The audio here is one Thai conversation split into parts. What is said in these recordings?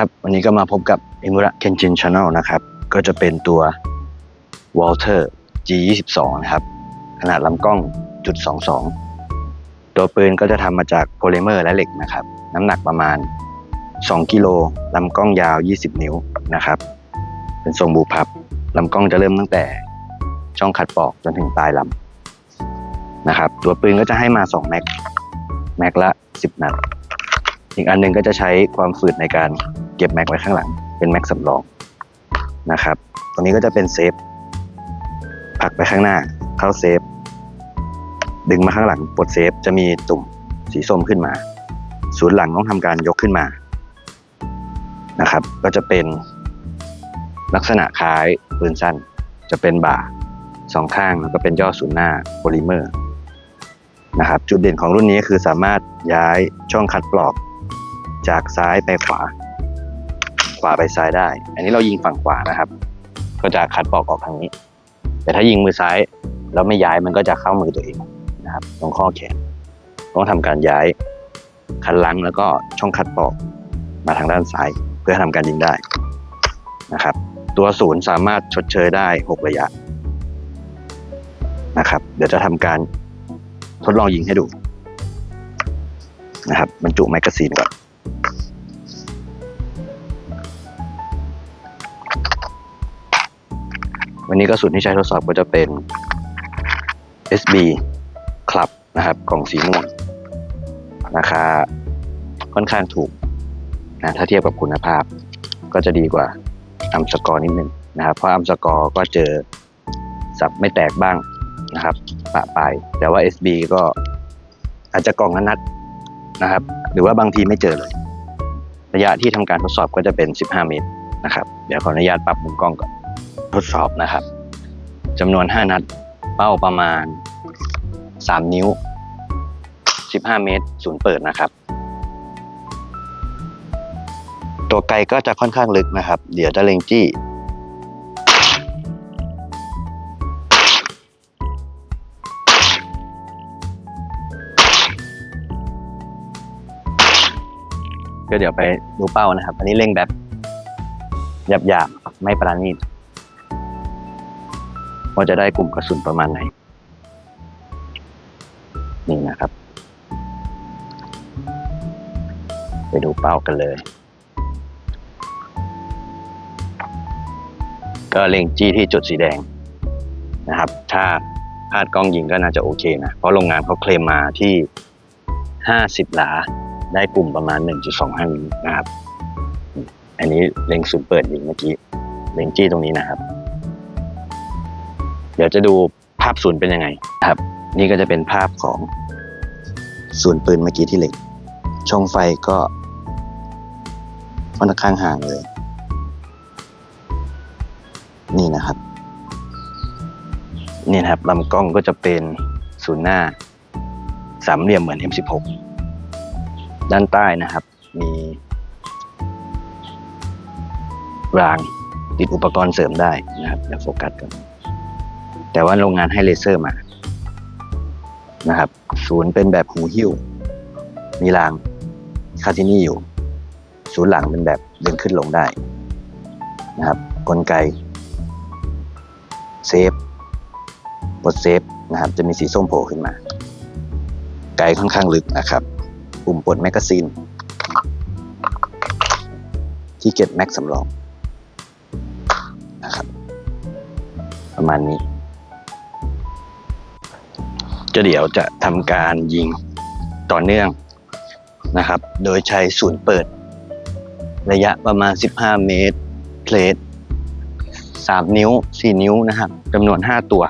วัสดีครับ วันนี้ก็มาพบกับ i m u r a Kenshin Channel นะครับ ก็จะเป็นตัว Walter G22 นะครับ ขนาดลำกล้องจุด22 ตัวปืนก็จะทำมาจากโพลิเมอร์และเหล็กนะครับ น้ำหนักประมาณ 2 กิโลลำกล้องยาว 20 นิ้วนะครับ เป็นทรงบูพับลำกล้องจะเริ่มตั้งแต่ช่องขัดปอกจนถึงปลายลำนะครับ ตัวปืนก็จะให้มา 2 แม็ก แม็กละ 10 นัดอีกอันหนึ่งก็จะใช้ความฝืดในการ เก็บแม็กไว้ข้างหลัง เป็นแม็กสำรองนะครับ ตรงนี้ก็จะเป็นเซฟผลักไปข้างหน้า เข้าเซฟ ดึงมาข้างหลังปลดเซฟจะมีตุ่มสีส้มขึ้นมา ศูนย์หลังต้องทำการยกขึ้นมานะครับ ก็จะเป็นลักษณะคล้ายปืนสั้น จะเป็นบ่าสองข้างแล้วก็เป็นย่อศูนย์หน้าโพลิเมอร์นะครับจุดเด่นของรุ่นนี้คือสามารถย้ายช่องคัดปลอก จากซ้ายไปขวา ขวาไปซ้ายได้ อันนี้เรายิงฝั่งขวานะครับ ก็จะคัดปอกออกทางนี้ แต่ถ้ายิงมือซ้ายแล้วไม่ย้ายมันก็จะเข้ามือตัวเองนะครับ ตรงข้อแขนต้องทำการย้ายคันลังแล้วก็ช่องคัดปอกมาทางด้านซ้าย เพื่อทำการยิงได้นะครับ ตัวศูนย์สามารถชดเชยได้ 6 ระยะนะครับ เดี๋ยวจะทำการทดลองยิงให้ดูนะครับบรรจุแมกกาซีนก่อน วันนี้กระสุนที่ใช้ทดสอบก็จะเป็น SB Club นะครับกล่องสีม่วงราคาค่อนข้างถูกนะถ้าเทียบกับคุณภาพก็จะดีกว่าอัมสกอร์นิดนึงนะครับ เพราะอัมสกอร์ก็เจอสับไม่แตกบ้างนะครับปะปายแต่ว่า SB ก็อาจจะกล่องนัดนะครับ หรือว่าบางทีไม่เจอเลย ระยะที่ทำการทดสอบก็จะเป็น 15 เมตรนะครับ เดี๋ยวขออนุญาตปรับมุมกล้องก่อน ทดสอบนะครับจำนวน 5 นัด เป้าประมาณ 3 นิ้ว 15 เมตรศูนย์เปิดนะครับ ตัวไกลก็จะค่อนข้างลึกนะครับ เดี๋ยวจะเล็งจี้ ก็เดี๋ยวไปดูเป้านะครับ อันนี้เล็งแบบหยาบๆ ไม่ประณีต ว่าจะได้กลุ่มกระสุนประมาณไหน นี่นะครับ ไปดูเป้ากันเลย ก็เล็งจี้ที่จุดสีแดงนะครับ ถ้าพลาดกล้องยิงก็น่าจะโอเคนะ เพราะโรงงานเขาเคลมมาที่ 50 หลา ได้กลุ่มประมาณ 1.25มิลนะครับ อันนี้เล็งศูนย์เปิดยิงเมื่อกี้ เล็งจี้ตรงนี้นะครับ ดี๋ยวจะดูภาพศูนย์เป็นยังไงนะครับ นี่ก็จะเป็นภาพของศูนย์ปืนเมื่อกี้ที่เล็งช่องไฟก็ค่อนข้างห่างเลย นี่นะครับ นี่นะครับลำกล้องก็จะเป็นศูนย์หน้าสามเหลี่ยมเหมือน M16 ด้านใต้นะครับ มีรางติดอุปกรณ์เสริมได้นะครับเดี๋ยวโฟกัสกัน แต่ว่าโรงงานให้เลเซอร์มานะครับ ศูนย์เป็นแบบหูหิ้ว มีรางคาทินี่อยู่ ศูนย์หลังเป็นแบบดึงขึ้นลงได้นะครับ กลไก เซฟบดเซฟนะครับ จะมีสีส้มโผล่ขึ้นมา ไกลค่อนข้างลึกนะครับ ปุ่มปลดแมกกาซีน ที่เก็บแม็กสำรองนะครับ ประมาณนี้ จะเดี๋ยวจะทำการยิงต่อเนื่องนะครับ โดยใช้ศูนย์เปิด ระยะประมาณ 15 เมตร เพลท3นิ้ว 4 นิ้วนะครับจำนวน 5 ตัว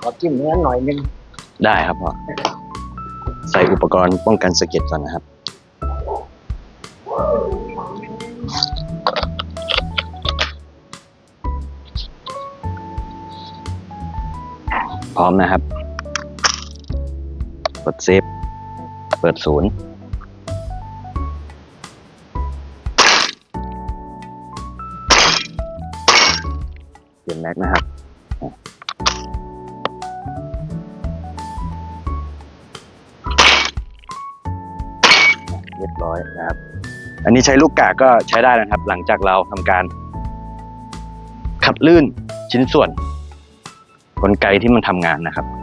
ขอจิ้มเนื้อหน่อยนึง ได้ครับพ่อใส่อุปกรณ์ป้องกันสะเก็ดก่อนนะครับ พร้อมนะครับก ดเซฟ เปิดศูนย์เปลี่ยนแม็กนะครับเรียบร้อยนะครับ อันนี้ใช้ลูกกากก็ใช้ได้นะครับ หลังจากเราทำการ ขัดลื่นชิ้นส่วน กลไกที่มันทำงานนะครับ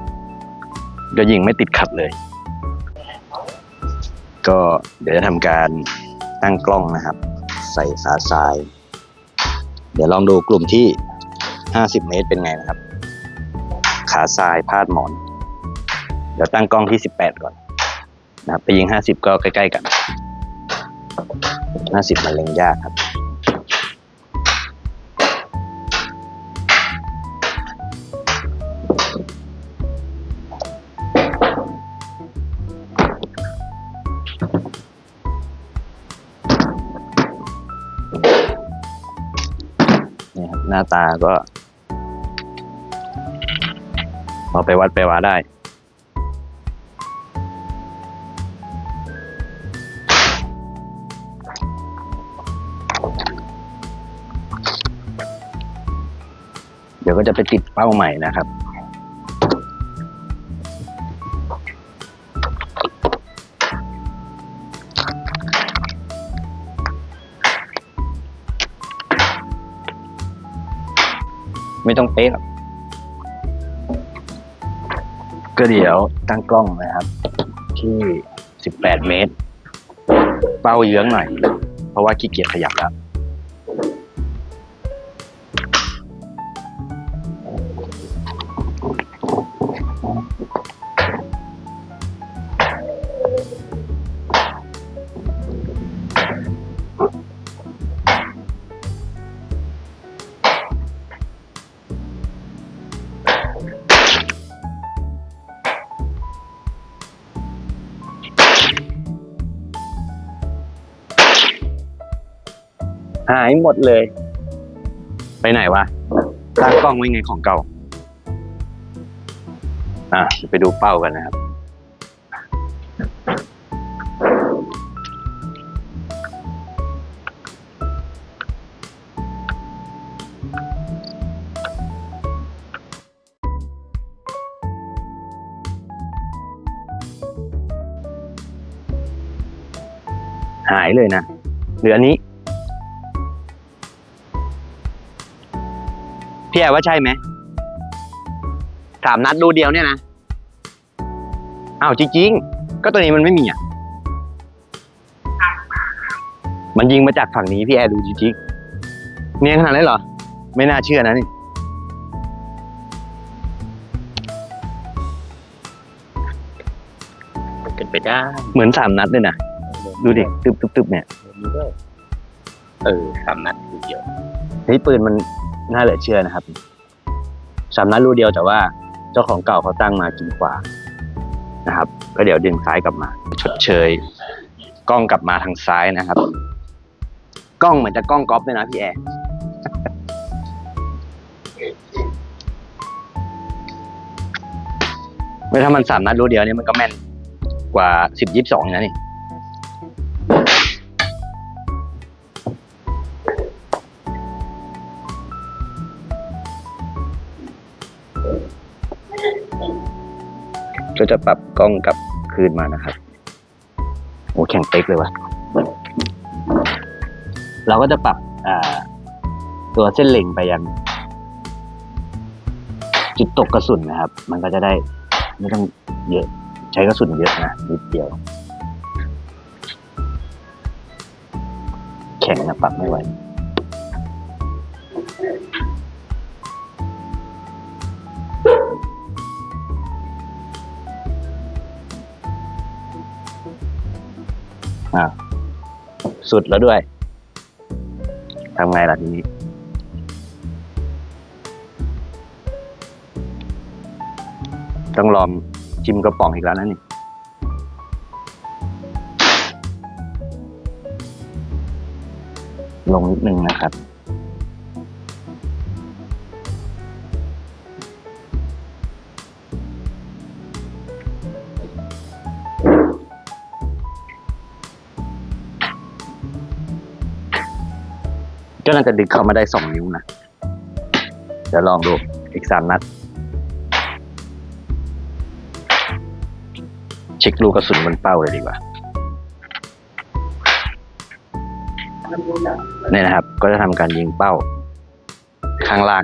ก็ยิงไม่ติดขัดเลย ก็เดี๋ยวจะทำการตั้งกล้องนะครับ ใส่ขาทราย เดี๋ยวลองดูกลุ่มที่ 50 เมตรเป็นไงนะครับ ขาทรายพาดหมอน เดี๋ยวตั้งกล้องที่ 18 ก่อนนะครับไปยิง 50 ก็ใกล้ ๆ กัน 50มันเล็งยากครับ หน้าตาก็เอาไปวัดไปวาได้ เดี๋ยวก็จะไปติดเป้าใหม่นะครับ ไม่ต้องเป๊ะหรอกก็เดี๋ยวตั้งกล้องนะครับ ที่สิบแปดเมตร เป้าเยื้องหน่อย เพราะว่าขี้เกียจขยับแล้ว หายหมดเลย ไปไหนวะตั้งกล้องไว้ไงของเก่า อะไปดูเป้ากันนะครับ หายเลยนะเหลืออันนี้ พี่แอร์ว่าใช่ไหมสามนัดดูเดียวเนี่ยนะอ้าวจริงๆ ก็ตัวนี้มันไม่มีอะ มันยิงมาจากฝั่งนี้พี่แอร์ดูจริงๆเนียนขนาดนั้นเหรอ ไม่น่าเชื่อนะนี่เป็นไปได้เหมือนสามนัดเลยนะดูดิตึบตึบตึบเนี่ยมีด้วยเออสามนัดทีเดียวนี่ปืนมัน น่าเหลือเชื่อนะครับสามนัดรูเดียวแต่ว่าเจ้าของเก่าเขาตั้งมากินกว่านะครับ ก็เดี๋ยวดึงซ้ายกลับมาชดเชย กล้องกลับมาทางซ้ายนะครับ กล้องเหมือนจะกล้องก๊อฟเลยนะพี่แอร์ไม่ถ้ามันสามนัดรูเดียวเนี่ยมันก็แม่นกว่าสิบยี่สิบสองนะนี่ ก็จะปรับกล้องกลับคืนมานะครับโอ้แข็งเป๊กเลยวะเราก็จะปรับตัวเส้นเล็งไปยัง จุดตกกระสุนนะครับ มันก็จะได้ไม่ต้องเยอะ ใช้กระสุนเยอะนะนิดเดียว แข็งนะปรับไม่ไหว อะสุดแล้วด้วยทำไงล่ะทีนี้ ต้องลองชิมกระป๋องอีกแล้วนะนี่ลงนิดนึงนะครับ ก็น่าจะดึงเข้ามาได้สองนิ้วนะ เดี๋ยวลองดูอีกสามนัด เช็ครูกระสุนบนเป้าเลยดีกว่า เนี่ยนะครับ ก็จะทำการยิงเป้า ข้างล่าง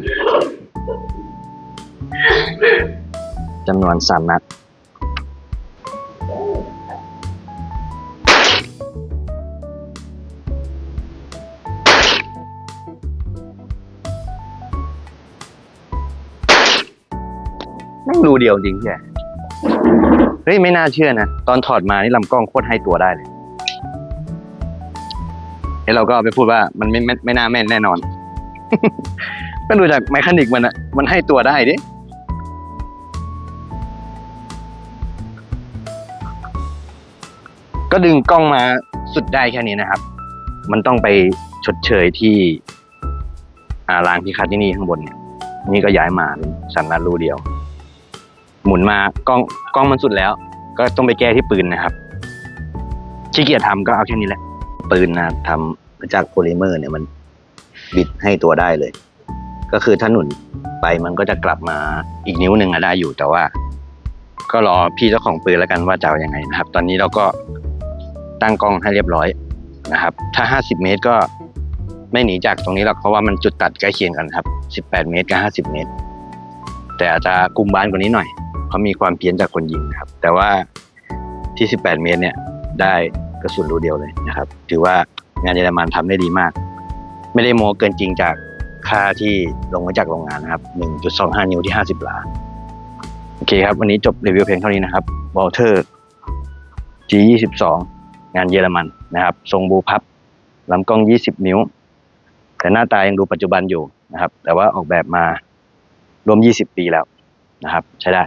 จำนวนสามนัด เดียวจริงพี่ใหญ่เฮ้ยไม่น่าเชื่อนะ ตอนถอดมานี่ลำกล้องโคตรให้ตัวได้เลยเฮ้ยเราก็ไปพูดว่ามันไม่ไม่ไม่น่าแม่นแน่นอน ก็ดูจากไมคานิกมันอะมันให้ตัวได้ดิก็ดึงกล้องมาสุดได้แค่นี้นะครับ มันต้องไปชดเชยที่อ่ารางพิคัดที่นี่ข้างบนเนี่ยนี่ก็ย้ายมาเป็นสันนัดรูเดียว หมุนมากล้องกล้องมันสุดแล้ว ก็ต้องไปแก้ที่ปืนนะครับขี้เกียจทำก็เอาแค่นี้แหละ ปืนนะทำมาจากโพลิเมอร์เนี่ยมันบิดให้ตัวได้เลย ก็คือถ้าหนุนไปมันก็จะกลับมาอีกนิ้วหนึ่งอะได้อยู่แต่ว่า ก็รอพี่เจ้าของปืนแล้วกันว่าจะเอาอยัางไงนะครับ ตอนนี้เราก็ตั้งกล้องให้เรียบร้อยนะครับ ถ้าห้าสิบเมตรก็ไม่หนีจากตรงนี้หรอกเพราะว่ามันจุดตัดใกล้เคียงกันครับสิบแปดเมตรกับห้าสิบเมตร แต่อาจจะกลุ่มบ้านกว่านี้หน่อย เพรามีความเพี้ยนจากคนยิงครับ แต่ว่าที่ 18 เมตรเนี่ยได้กระสุนรูเดียวเลยนะครับ ถือว่างานเยอรมันทำได้ดีมาก ไม่ได้โมเกินจริงจากค่าที่ลงมาจากโรงงานนะครับ 1.25 นิ้วที่ 50หลาโอเคครับ วันนี้จบรีวิวเพียงเท่านี้นะครับ Walter G22 งานเยอรมันนะครับ ทรงบูพับลำกล้อง 20 นิ้ว แต่หน้าตายังดูปัจจุบันอยู่นะครับ แต่ว่าออกแบบมา รวม 20 ปีแล้วนะครับ ใช้ได้